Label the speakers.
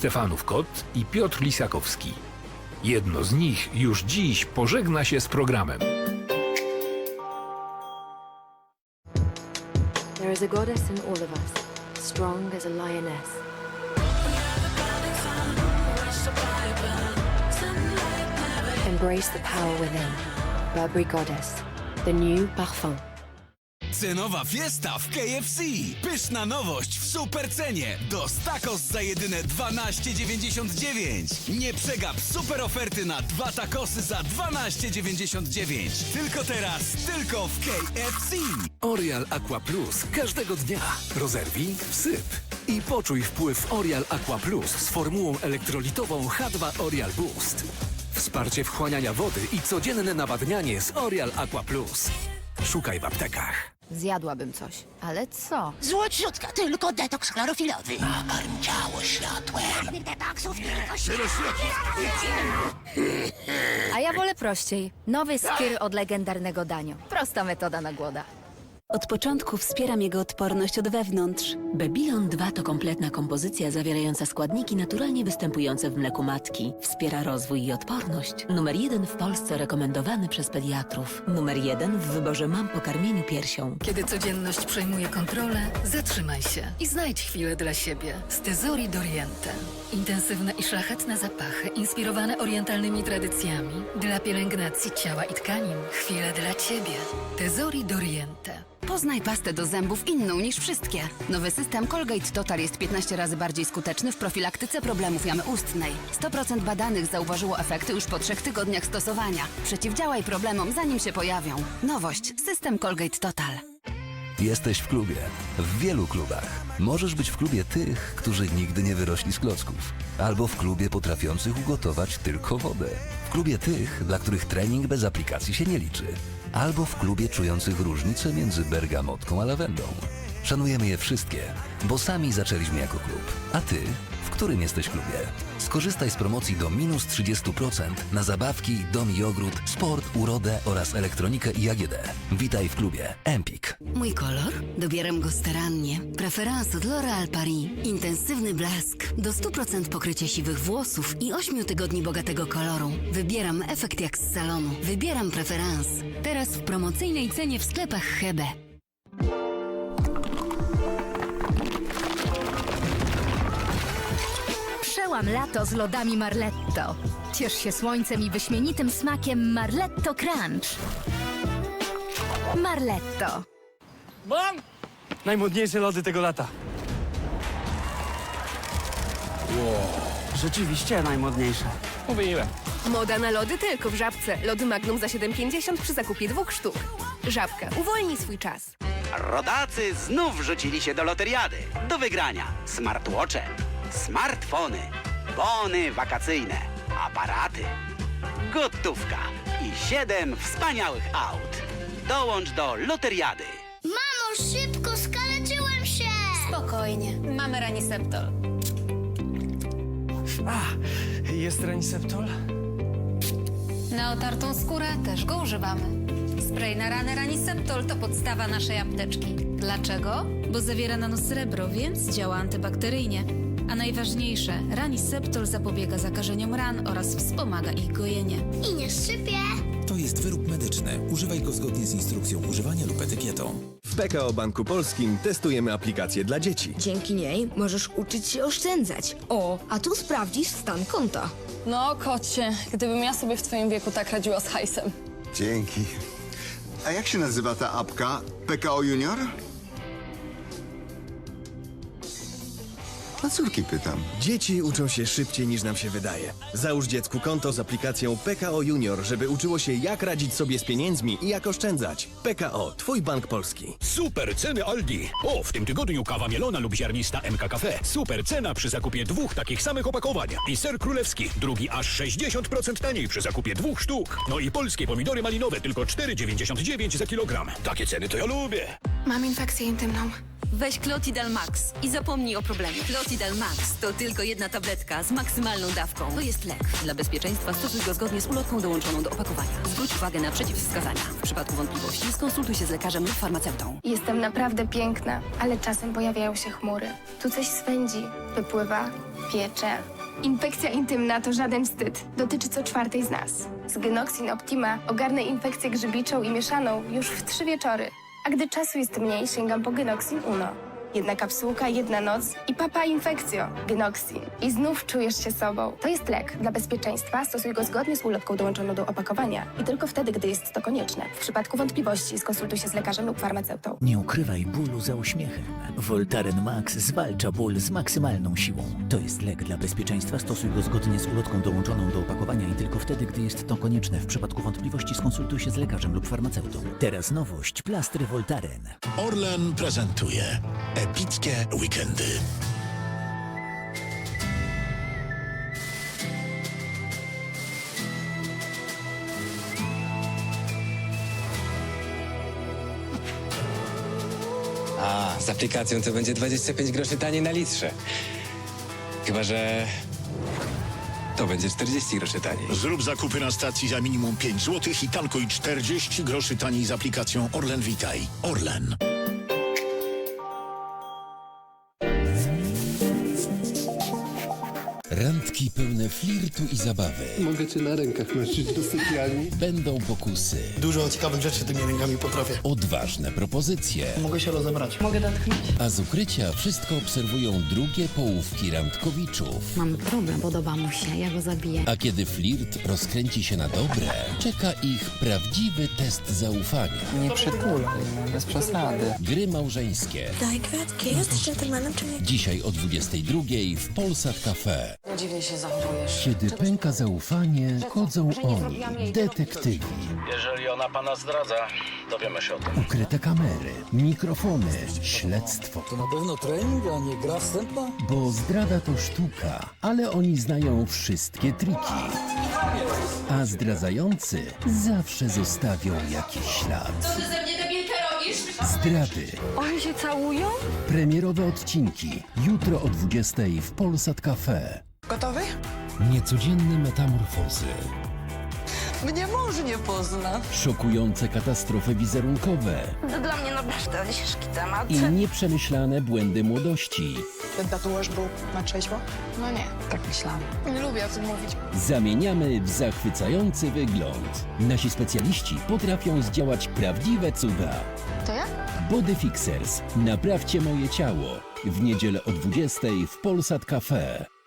Speaker 1: Stefanów Kot i Piotr Lisakowski. Jedno z nich już dziś pożegna się z programem.
Speaker 2: There is a goddess in all of us, strong as a lioness. Embrace the power within. Burberry Goddess, the new parfum.
Speaker 3: Cenowa fiesta w KFC. Pyszna nowość w super cenie. Dos tacos za jedyne 12,99. Nie przegap super oferty na dwa tacosy za 12,99. Tylko teraz, tylko w KFC.
Speaker 4: Orial Aqua Plus każdego dnia. Rozerwij, wsyp. I poczuj wpływ Orial Aqua Plus z formułą elektrolitową H2 Orial Boost. Wsparcie wchłaniania wody i codzienne nawadnianie z Orial Aqua Plus. Szukaj w aptekach.
Speaker 5: Zjadłabym coś. Ale co?
Speaker 6: Złociutka, tylko detoks chlorofilowy. Nakarm ciało światłem. Detoksów tylko.
Speaker 5: A ja wolę prościej. Nowy skier od legendarnego Danio. Prosta metoda na głoda.
Speaker 7: Od początku wspieram jego odporność od wewnątrz. Babylon 2 to kompletna kompozycja zawierająca składniki naturalnie występujące w mleku matki. Wspiera rozwój i odporność. Numer jeden w Polsce rekomendowany przez pediatrów. Numer jeden w wyborze mam po karmieniu piersią.
Speaker 8: Kiedy codzienność przejmuje kontrolę, zatrzymaj się i znajdź chwilę dla siebie. Z Tesori d'Oriente. Intensywne i szlachetne zapachy, inspirowane orientalnymi tradycjami. Dla pielęgnacji ciała i tkanin. Chwilę dla ciebie. Tesori d'Oriente.
Speaker 9: Poznaj pastę do zębów inną niż wszystkie. Nowy system Colgate Total jest 15 razy bardziej skuteczny w profilaktyce problemów jamy ustnej. 100% badanych zauważyło efekty już po trzech tygodniach stosowania. Przeciwdziałaj problemom zanim się pojawią. Nowość. System Colgate Total.
Speaker 10: Jesteś w klubie. W wielu klubach. Możesz być w klubie tych, którzy nigdy nie wyrośli z klocków. Albo w klubie potrafiących ugotować tylko wodę. W klubie tych, dla których trening bez aplikacji się nie liczy. Albo w klubie czujących różnicę między bergamotką a lawendą. Szanujemy je wszystkie, bo sami zaczęliśmy jako klub. A ty? Którym jesteś klubie? Skorzystaj z promocji do minus 30% na zabawki, dom i ogród, sport, urodę oraz elektronikę i AGD. Witaj w klubie Empik.
Speaker 9: Mój kolor? Dobieram go starannie. Preferans od L'Oréal Paris. Intensywny blask. Do 100% pokrycia siwych włosów i 8 tygodni bogatego koloru. Wybieram efekt jak z salonu. Wybieram preferans. Teraz w promocyjnej cenie w sklepach Hebe.
Speaker 5: Przełam lato z lodami Marletto. Ciesz się słońcem i wyśmienitym smakiem Marletto Crunch. Marletto.
Speaker 11: Mam! Najmodniejsze lody tego lata. Rzeczywiście najmodniejsze. Mówiłem.
Speaker 12: Moda na lody tylko w Żabce. Lody Magnum za 7,50 przy zakupie dwóch sztuk. Żabka, uwolnij swój czas.
Speaker 6: Rodacy znów rzucili się do loteriady. Do wygrania smartwatche, smartfony, bony wakacyjne, aparaty, gotówka i siedem wspaniałych aut. Dołącz do loteriady.
Speaker 13: Mamo, szybko, skaleczyłem się!
Speaker 9: Spokojnie. Mamy Raniseptol.
Speaker 11: A, jest Reniseptol?
Speaker 8: Na otartą skórę też go używamy. Spray na ranę Raniseptol to podstawa naszej apteczki. Dlaczego? Bo zawiera nanosrebro, więc działa antybakteryjnie. A najważniejsze, Raniseptol zapobiega zakażeniom ran oraz wspomaga ich gojenie.
Speaker 13: I nie szczypie.
Speaker 3: To jest wyrób medyczny. Używaj go zgodnie z instrukcją używania lub etykietą.
Speaker 4: W PKO Banku Polskim testujemy aplikację dla dzieci.
Speaker 2: Dzięki niej możesz uczyć się oszczędzać. O, a tu sprawdzisz stan konta.
Speaker 12: No, kocie, gdybym ja sobie w twoim wieku tak radziła z hajsem.
Speaker 13: Dzięki. A jak się nazywa ta apka? PKO Junior? Na córki pytam.
Speaker 4: Dzieci uczą się szybciej niż nam się wydaje. Załóż dziecku konto z aplikacją PKO Junior, żeby uczyło się jak radzić sobie z pieniędzmi i jak oszczędzać. PKO, twój bank polski.
Speaker 1: Super ceny Aldi. O, w tym tygodniu kawa mielona lub ziarnista MK Cafe. Super cena przy zakupie dwóch takich samych opakowań. I ser królewski, drugi aż 60% taniej przy zakupie dwóch sztuk. No i polskie pomidory malinowe tylko 4,99 za kilogram. Takie ceny to ja lubię.
Speaker 12: Mam infekcję intymną.
Speaker 9: Weź Clotidal Max i zapomnij o problemie. Clotidal Max to tylko jedna tabletka z maksymalną dawką. To jest lek. Dla bezpieczeństwa stosuj go zgodnie z ulotką dołączoną do opakowania. Zwróć uwagę na przeciwwskazania. W przypadku wątpliwości skonsultuj się z lekarzem lub farmaceutą.
Speaker 12: Jestem naprawdę piękna, ale czasem pojawiają się chmury. Tu coś swędzi, wypływa
Speaker 14: zabezpiecza. Infekcja intymna to żaden wstyd. Dotyczy co czwartej z nas. Z Genoxin Optima ogarnę infekcję grzybiczą i mieszaną już w trzy wieczory. Gdy czasu jest mniej, sięgam po Genoxin Uno. Jedna kapsułka, jedna noc i papa infekcjo. Genoxin. I znów czujesz się sobą. To jest lek. Dla bezpieczeństwa stosuj go zgodnie z ulotką dołączoną do opakowania. I tylko wtedy, gdy jest to konieczne. W przypadku wątpliwości skonsultuj się z lekarzem lub farmaceutą.
Speaker 15: Nie ukrywaj bólu za uśmiechem. Voltaren Max zwalcza ból z maksymalną siłą. To jest lek dla bezpieczeństwa. Stosuj go zgodnie z ulotką dołączoną do opakowania i tylko wtedy, gdy jest to konieczne. W przypadku wątpliwości skonsultuj się z lekarzem lub farmaceutą. Teraz nowość. Plastry Voltaren.
Speaker 16: Orlen prezentuje epickie weekendy.
Speaker 17: A, z aplikacją to będzie 25 groszy taniej na litrze. Chyba, że to będzie 40 groszy taniej.
Speaker 16: Zrób zakupy na stacji za minimum 5 zł i tankuj 40 groszy taniej z aplikacją Orlen Witaj. Orlen.
Speaker 18: Randki pełne flirtu i zabawy.
Speaker 19: Mogę cię na rękach nosić do sypialni?
Speaker 18: Będą pokusy.
Speaker 19: Dużo ciekawych rzeczy tymi rękami potrafię.
Speaker 18: Odważne propozycje.
Speaker 19: Mogę się rozebrać.
Speaker 12: Mogę dotknąć?
Speaker 18: A z ukrycia wszystko obserwują drugie połówki randkowiczów.
Speaker 5: Mam problem, podoba mu się, ja go zabiję.
Speaker 18: A kiedy flirt rozkręci się na dobre, czeka ich prawdziwy test zaufania.
Speaker 11: Nie przytulaj, bez przesady.
Speaker 18: Gry małżeńskie.
Speaker 20: Daj kwiatki, jesteś dżentelmenem czy nie?
Speaker 18: Dzisiaj o 22 w Polsat Cafe.
Speaker 20: Dziwnie się zachowujesz.
Speaker 18: Kiedy pęka zaufanie, chodzą oni, detektywi.
Speaker 21: Jeżeli ona pana zdradza, dowiemy się o tym.
Speaker 18: Ukryte kamery, mikrofony, śledztwo.
Speaker 11: To na pewno trening, a nie gra wstępna?
Speaker 18: Bo zdrada to sztuka, ale oni znają wszystkie triki. A zdradzający zawsze zostawią jakiś ślad.
Speaker 20: ty ze mnie debilkę robisz?
Speaker 18: Zdrady.
Speaker 20: Oni się całują?
Speaker 18: Premierowe odcinki. Jutro o 20 w Polsat Cafe.
Speaker 20: Gotowy?
Speaker 18: Niecodzienne metamorfozy.
Speaker 20: Mnie mąż nie pozna.
Speaker 18: Szokujące katastrofy wizerunkowe.
Speaker 20: To dla mnie naprawdę ciężki temat.
Speaker 18: I nieprzemyślane błędy młodości.
Speaker 20: Ten tatuaż był na trzeźwo? No nie. Tak myślałam. Nie lubię o tym mówić.
Speaker 18: Zamieniamy w zachwycający wygląd. Nasi specjaliści potrafią zdziałać prawdziwe cuda.
Speaker 20: To ja?
Speaker 18: Body Fixers. Naprawcie moje ciało. W niedzielę o 20 w Polsat Cafe.